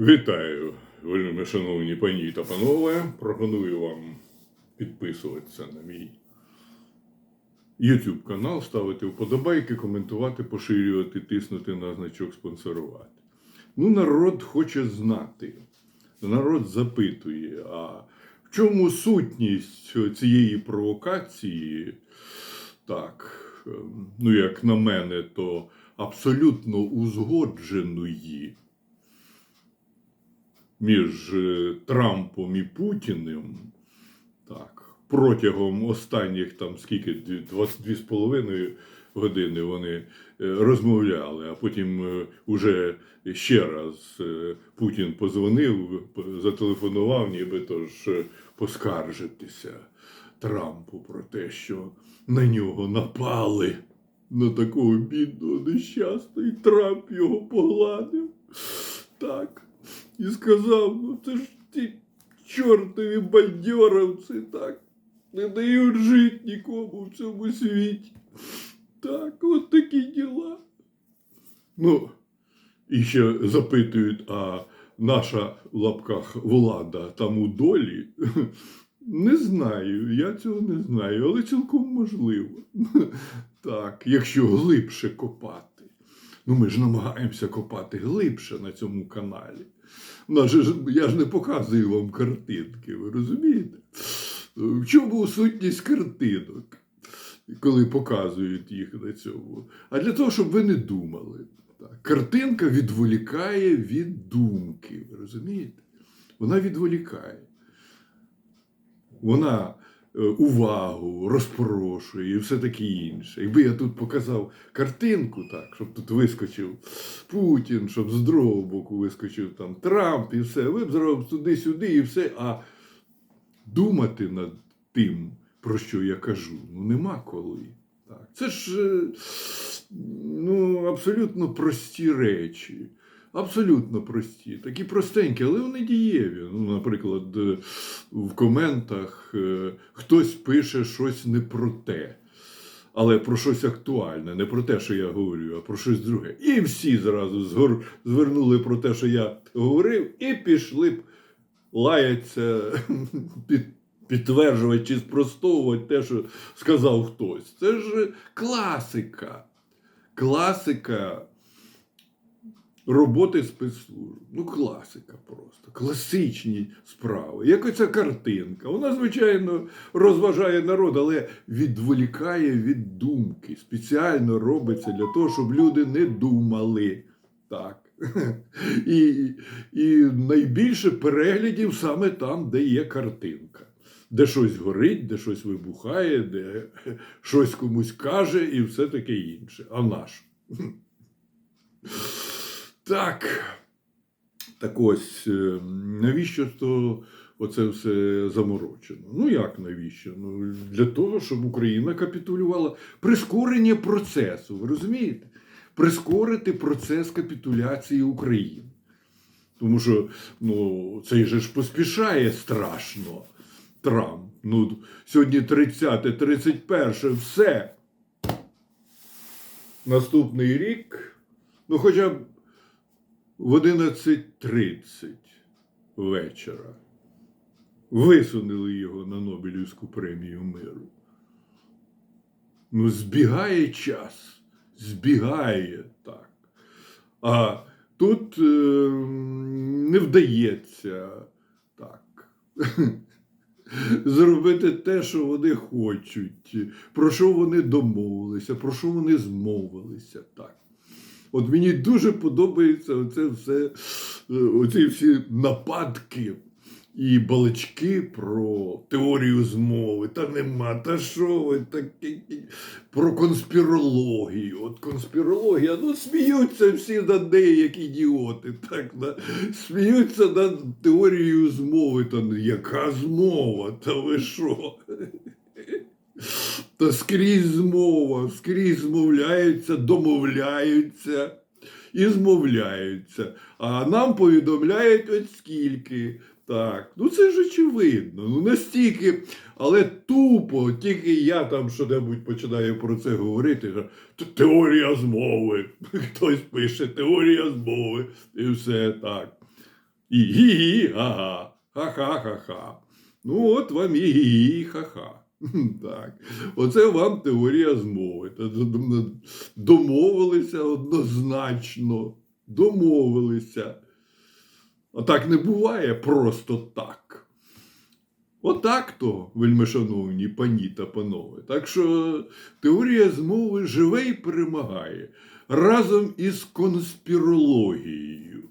Вітаю, вельми шановні пані та панове. Пропоную вам підписуватися на мій YouTube канал, ставити вподобайки, коментувати, поширювати, тиснути на значок спонсорувати. Ну, народ хоче знати. Народ запитує, а в чому сутність цієї провокації? Так, ем, ну, як на мене, то абсолютно узгодженої між е, Трампом і Путіним так, протягом останніх там скільки дві- два- дві з половиною години вони е, розмовляли, а потім е, уже ще раз Путін позвонив, зателефонував, нібито ж поскаржитися Трампу про те, що на нього напали. На такого бідного нещасного, і Трамп його погладив. Так. І сказав, ну це ж ті чортові бандьоровці, так. Не дають жити нікому в цьому світі. Так, от такі діла. Ну, і ще запитують, а наша в лапках влада там у долі? Не знаю, я цього не знаю, але цілком можливо. Так, якщо глибше копати. Ну, ми ж намагаємося копати глибше на цьому каналі. Я ж не показую вам картинки, ви розумієте? В чому сутність картинок, коли показують їх на цьому? А для того, щоб ви не думали. Так. Картинка відволікає від думки, ви розумієте? Вона відволікає. Вона увагу розпорошує і все таке інше. Якби я тут показав картинку, так, щоб тут вискочив Путін, щоб з другого боку вискочив там Трамп і все, ви б зробили туди-сюди і все. А думати над тим, про що я кажу, ну нема коли. Так. Це ж е, ну, абсолютно прості речі. Абсолютно прості, такі простенькі, але вони дієві. Ну, наприклад, е, в коментах е, хтось пише щось не про те, але про щось актуальне, не про те, що я говорю, а про щось друге. І всі зразу згор... звернули про те, що я говорив, і пішли б лаяться, під... підтверджувати чи спростовувати те, що сказав хтось. Це ж класика. Класика роботи спецслужб. Ну, класика просто. Класичні справи. Як оця картинка. Вона, звичайно, розважає народ, але відволікає від думки. Спеціально робиться для того, щоб люди не думали. Так. І, і найбільше переглядів саме там, де є картинка. Де щось горить, де щось вибухає, де щось комусь каже і все таке інше. А наш. Так. Так ось, е, навіщо то оце все заморочено? Ну як навіщо? Ну, для того, щоб Україна капітулювала. Прискорення процесу, ви розумієте? Прискорити процес капітуляції України. Тому що ну, цей же ж поспішає страшно. Трамп. Ну, сьогодні 30, 31, все. Наступний рік, ну хоча б в 11.30 вечора висунули його на Нобелівську премію миру. Ну, збігає час, збігає так. А тут е, не вдається так. Зробити те, що вони хочуть, про що вони домовилися, про що вони змовилися. Так. От мені дуже подобається оце все, е, оці всі нападки і балачки про теорію змови. Та нема, та що ви такі про конспірологію. От конспірологія, ну сміються всі над нею, як ідіоти. Так, на, сміються над теорією змови. Та яка змова? Та ви що? Та скрізь змова, скрізь змовляються, домовляються і змовляються. А нам повідомляють от скільки. Так, ну це ж очевидно. Ну настільки, але тупо, тільки я там що-небудь починаю про це говорити. Теорія змови. Хтось пише теорія змови. І все так. І гі-гі, ага, ха-ха-ха-ха. Ну, от вам і гі-гі, ха-ха. Так, оце вам теорія змови. Домовилися однозначно. Домовилися. А так не буває просто так. Отак то, вельмишановні пані та панове. Так що теорія змови живе і перемагає разом із конспірологією.